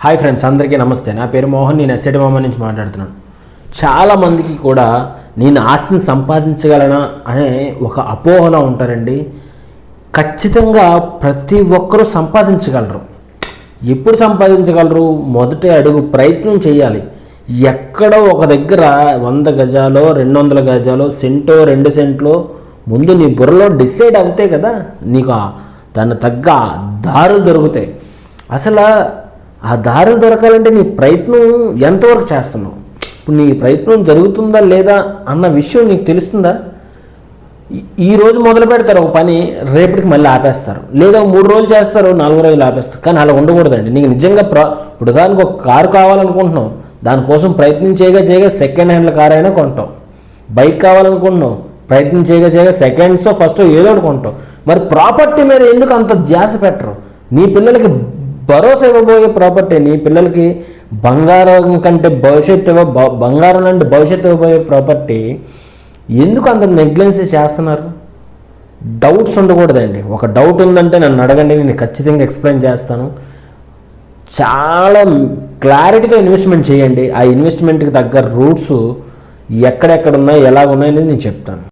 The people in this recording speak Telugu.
హాయ్ ఫ్రెండ్స్ అందరికీ నమస్తే. నా పేరు మోహన్ నేను ఎస్ఐటి మామ నుంచి మాట్లాడుతున్నాను. చాలామందికి కూడా నేను ఆస్తిని సంపాదించగలనా అనే ఒక అపోహలో ఉంటారండి. ఖచ్చితంగా ప్రతి ఒక్కరూ సంపాదించగలరు. ఎప్పుడు సంపాదించగలరు? మొదటి అడుగు ప్రయత్నం చేయాలి. ఎక్కడో ఒక దగ్గర వంద గజాలో రెండు వందల గజాలో సెంటో రెండు సెంట్లో ముందు నీ బుర్రలో డిసైడ్ అవుతాయి కదా. నీకు దాన్ని తగ్గ దారులు దొరుకుతాయి. అసలు ఆ దారులు దొరకాలంటే నీ ప్రయత్నం ఎంతవరకు చేస్తున్నావు? ఇప్పుడు నీ ప్రయత్నం జరుగుతుందా లేదా అన్న విషయం నీకు తెలుస్తుందా? ఈ- రోజు మొదలు పెడతారు ఒక పని రేపటికి మళ్ళీ ఆపేస్తారు. లేదా మూడు రోజులు చేస్తారు నాలుగు రోజులు ఆపేస్తారు. కానీ అలా ఉండకూడదండి. నీకు నిజంగా ప్ర ఇప్పుడు దానికి ఒక కారు కావాలనుకుంటున్నావు. దానికోసం ప్రయత్నం చేయగా చేయగా సెకండ్ హ్యాండ్ల కార్ అయినా కొంటాం. బైక్ కావాలనుకుంటున్నావు ప్రయత్నం చేయగా చేయగా సెకండ్స్ ఫస్ట్ ఏదో ఒకటి కొంటాం. మరి ప్రాపర్టీ మీద ఎందుకు అంత ధ్యాస పెట్టరు? నీ పిల్లలకి భరోసా ఇవ్వబోయే ప్రాపర్టీ నీ పిల్లలకి బంగారం కంటే భవిష్యత్తు ఇవ్వ బంగారం లాంటి భవిష్యత్తు ఇవ్వబోయే ప్రాపర్టీ ఎందుకు అంత నెగ్లెన్సీ చేస్తున్నారు? డౌట్స్ ఉండకూడదండి. ఒక డౌట్ ఉందంటే నన్ను అడగండి నేను ఖచ్చితంగా ఎక్స్ప్లెయిన్ చేస్తాను. చాలా క్లారిటీతో ఇన్వెస్ట్మెంట్ చేయండి. ఆ ఇన్వెస్ట్మెంట్కి తగ్గ రూట్స్ ఎక్కడెక్కడ ఉన్నాయి ఎలా ఉన్నాయనేది నేను చెప్తాను.